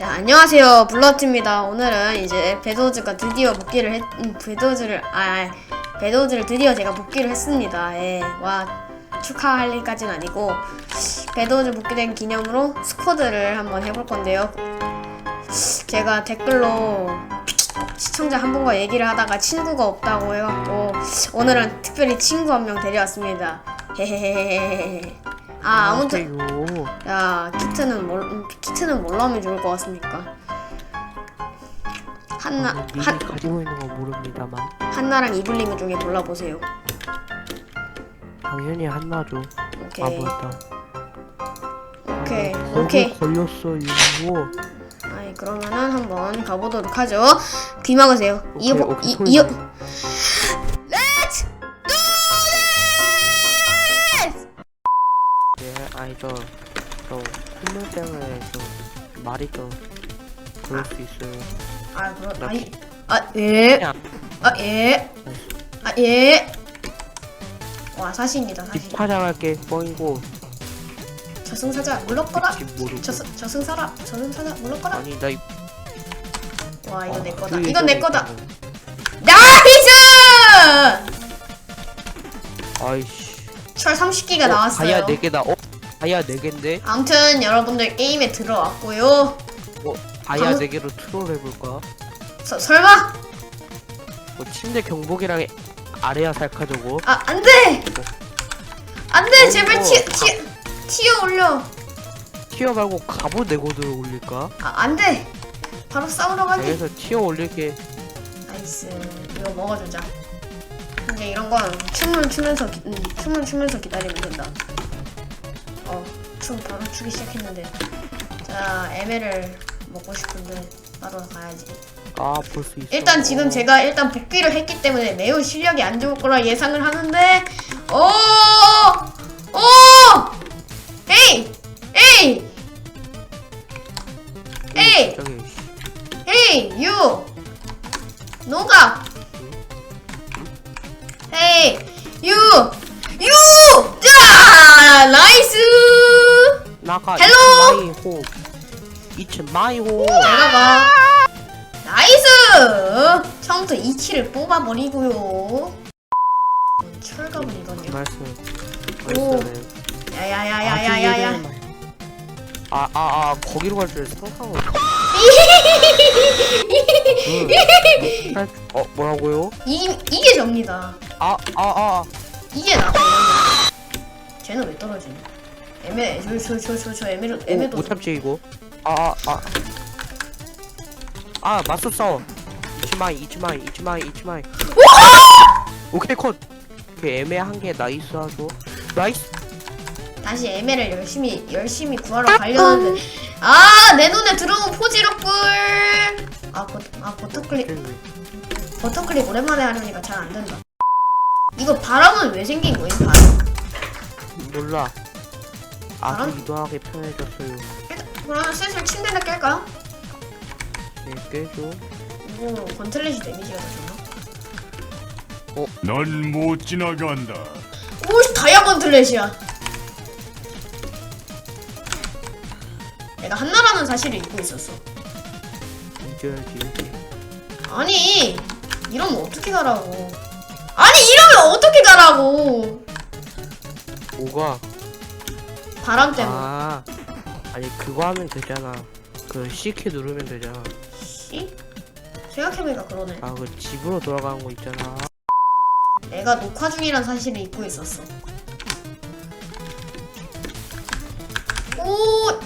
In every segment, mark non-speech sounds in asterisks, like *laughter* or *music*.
자, 안녕하세요. 블러트입니다. 오늘은 이제 배도즈가 드디어 복귀를 했, 음, 배도즈를, 아, 아, 배도즈를 드디어 제가 복귀를 했습니다. 예, 와, 축하할 일까지는 아니고, 배도즈 복귀된 기념으로 스쿼드를 한번 해볼 건데요. 제가 댓글로 시청자 한 분과 얘기를 하다가 친구가 없다고 해갖고, 오늘은 특별히 친구 한 명 데려왔습니다. 헤헤헤헤헤. 아, 아무튼. 안녕하세요. 야 키트는 뭘 음, 키트는 뭘로 하면 좋을 것 같습니까? 한나 저는 미리 한 가지고 있는 건 모릅니다만 한나랑 이블리그 중에 골라보세요. 당연히 한나죠. 오케이 아무것도. 오케이 거기 오케이. 걸렸어요. 아니 그러면은 한번 가보도록 하죠. 귀 막으세요. 이어 오케이, 오케이, 이 소리 말이 좀 그럴 수 있어요. 아 그럼 나 아니 아 예. 그냥 아 예. 아 예. 와 사실입니다 사실. 뒷파장할게 뻥이고 저승사자 물러거라. 집 모르고. 저승 저승사라 저승사자 물러거라. 아니 나 이- 와 이거 아, 내 거다. 그 이건 내 예전에 거다. 나이스! 거. 아이씨. 철 30기가 어, 나왔어요. 다이아 4 개다. 어? 다이아 4 개인데? 아무튼 여러분들 게임에 들어왔고요. 어? 다이아 방- 4 개로 트롤 해볼까? 서, 설마? 뭐 침대 경복이랑 아래야 살카 저거. 아 안돼! 안돼 어, 제발 이거 티, 티, 티어 올려. 티어 말고 갑옷 내고도 올릴까? 아 안돼. 바로 싸우러 가지. 여기서 티어 올릴게. 나이스. 이거 먹어주자. 이제 이런 건 춤을 추면서 기, 음, 춤을 추면서 기다리면 된다. 어, 춤 바로 추기 시작했는데. 자, 에메를 먹고 싶은데 바로 가야지. 아, 볼 수 있어. 일단 지금 어. 제가 일단 복귀를 했기 때문에 매우 실력이 안 좋을 거라 예상을 하는데 오! 오! 에이! 에이! 에이! 저기 에이! 유! 노가! 에이! 유! 유! 자! 나이스! 나가 헬로! 마이 호. 이츠 마이 호. 내가 봐. 나이스! 처음부터 2키를 뽑아버리고요. 철갑은. 오. 말씀을. 야야야야야야야. 아, 아, 아, 거기로 갈줄 상상을. 응. 할- 어, 뭐라고요? 이 이게 접니다. 아, 아, 아. 이게 나가. 쟤는 왜 떨어지냐? 애매 저 저 저 저 애매로 오, 애매도 못 참지 이거. 아, 아, 아. 아, 맞서 싸워. 이치마이, 이치마이, 이치마이, 이치마이. 오케이 컷. 그 애매한 게 나이스 하죠. 나이스. 다시 애매를 열심히 열심히 구하러 가려는데 아 내 눈에 들어온 포지로 꿀. 아, 버, 아 버터클릭 버터클릭 오랜만에 하려니까 잘 안 된다. 이거 바람은 왜 생긴 거임 바람? 몰라. 아주 바람? 이동하게 편해졌어요. 일단 그러면 슬슬 침대나 깰까요? 네, 깨줘. 이거 건틀렛이 데미지가 더 좋나? 넌못 지나간다. 오 다이아 건틀렛이야. 내가 한나라는 사실을 잊고 있었어. 잊어야지. 아니 이러면 어떻게 가라고? 아니 이러면 어떻게 가라고? 뭐가? 바람 때문에. 아, 아니 그거 하면 되잖아. 그 C키 누르면 되잖아. 씨? 생각해보니까 그러네. 아, 그 집으로 돌아가는 거 있잖아. 내가 녹화 중이란 사실을 잊고 있었어. 오,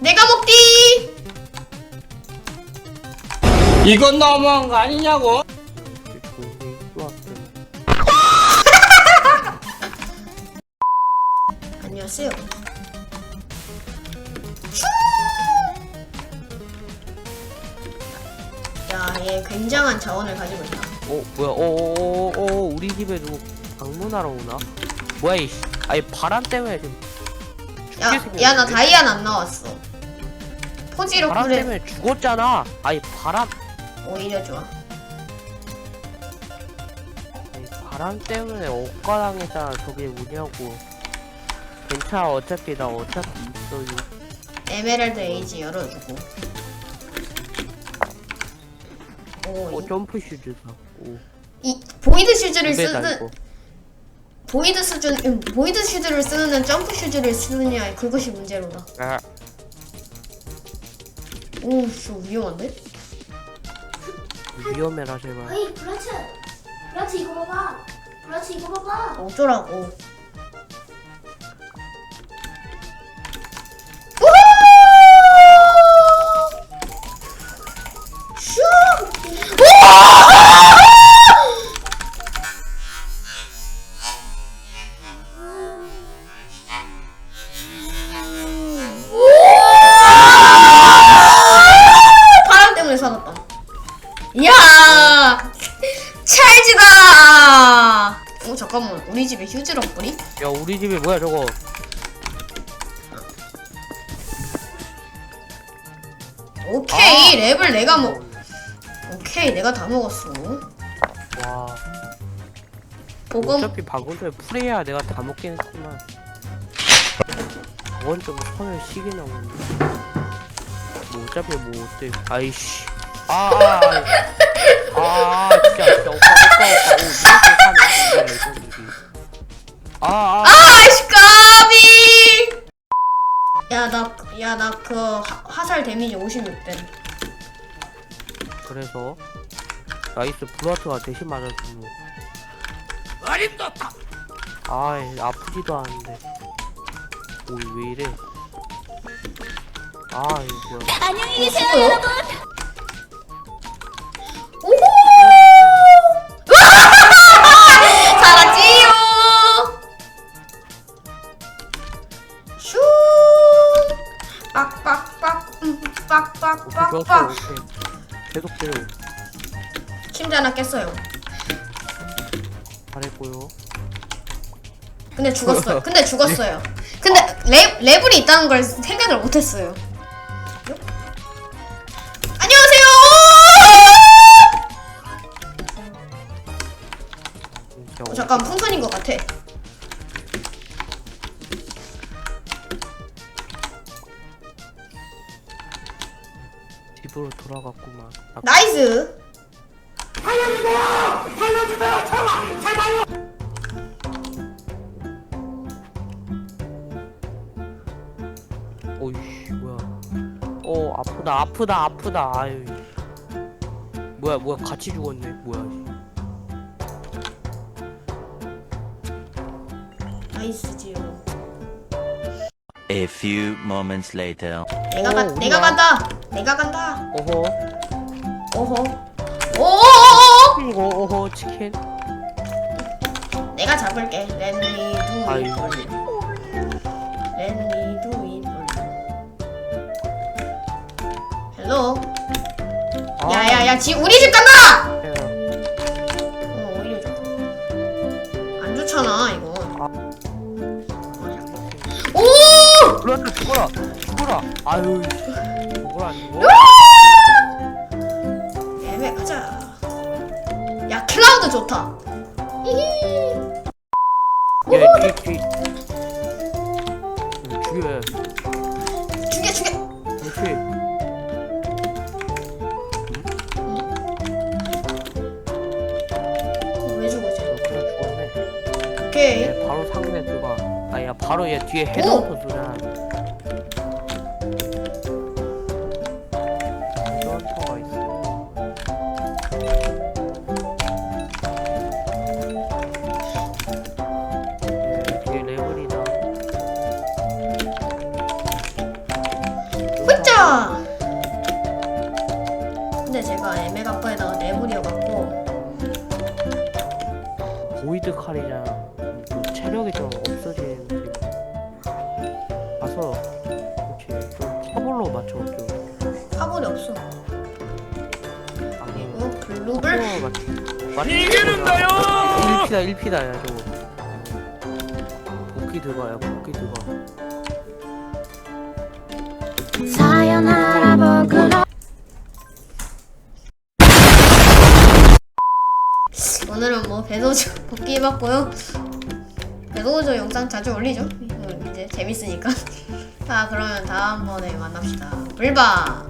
내가 먹디. 이건 너무한 거 아니냐고? 자원을 가지고 있다. 어, 뭐야? 어, 어, 어, 어, 우리 집에 누구 방문하러 오나? 뭐야 이? 씨. 아니 바람 때문에 지금 죽게 야, 생겼는데? 야, 나 다이안 안 나왔어. 포지로 바람 그래. 때문에 죽었잖아. 아니 바람, 오히려 좋아. 아니, 바람 때문에 억가당했잖아. 저게 뭐냐고. 괜찮아. 어차피 나 어차피 있어요. 에메랄드 에이지 열어주고. 오, 어 이, 점프 슈즈 사. 오. 이 보이드 슈즈를 쓰는. 보이드 수준 음, 보이드 슈즈를 쓰느냐 점프 슈즈를 쓰느냐 그것이 문제로다. 아, 오, 씨 위험한데? 위험해라 제발. 어이 브라츠 브라츠 이거 봐봐 브라츠 이거 봐봐 어쩌라고? 우리 집에 휴지랑 뿌리? 야 우리 집에 뭐야 저거? 오케이, 랩을 내가 먹. 오케이, 내가 다 먹었어. 와. 보금. 어차피 방금전에 풀해야 내가 다 먹긴 했지만. 좀 선을 시기나 보네. 뭐 어차피 뭐 어때? 아이씨. 아, 아, 아, 아, 진짜, 진짜, 오빠, 오빠, 오빠, 오, 이렇게 하네. 아, 아, 아이씨, 까비! 야, 나, 야, 나 그 화살 데미지 56대. 그래서 나이스 블라트가 대신 맞아주고. 어림도다. 아이, 아프지도 않은데. 오, 왜 이래? 아, 이거 뭐야? 안녕히 계세요 죽어요? 여러분 오케이. 계속 때려. 침대 하나 깼어요. 잘했고요. 근데 죽었어요. 근데 *laughs* 죽었어요. 근데 랩, 레벨이 있다는 걸 생각을 못했어요. 안녕하세요! 어, 잠깐 풍선인 것 같아. 집으로 돌아갔구만. 아, 나이스! 오이씨 뭐야? 어 아프다 아프다 아프다. 아유 뭐야 뭐야 같이 죽었네? 뭐야 나이스지요. A few moments later. 내가 가, 오, 내가 우와. 간다. 내가 간다. 어허 오호. 오오오오! 이거 어허 치킨 내가 잡을게. Let me do it. Let me do it. 헬로. 아, 야야야, 지 우리 집 간다. 아유 안 죽어 애매 가자. 야, 클라우드 좋다. 히히. 야 뒤에 뒤에 음, 죽여 죽여, 죽여. 그렇지 어, 왜 죽었지? 너 그냥 죽었네 오케이. 얘 바로 상대 들어가 아야 바로 얘 뒤에 헤드헌터 쏘잖아 칼이잖아 그 체력이 좀 없어지는 데 가서 그렇지 좀 서볼로 맞춰 좀 화물이 없어. 아니 그리고 블루블. 서볼로 맞춰. 이기는다요? 1피다 1피다 야 저거 복귀 들어가야 복귀 들어가 오늘은 뭐 배도주 *laughs* 복귀 해봤고요. 배도주 영상 자주 올리죠. 어, 이제 재밌으니까. *laughs* 자 그러면 다음번에 만납시다. 불바.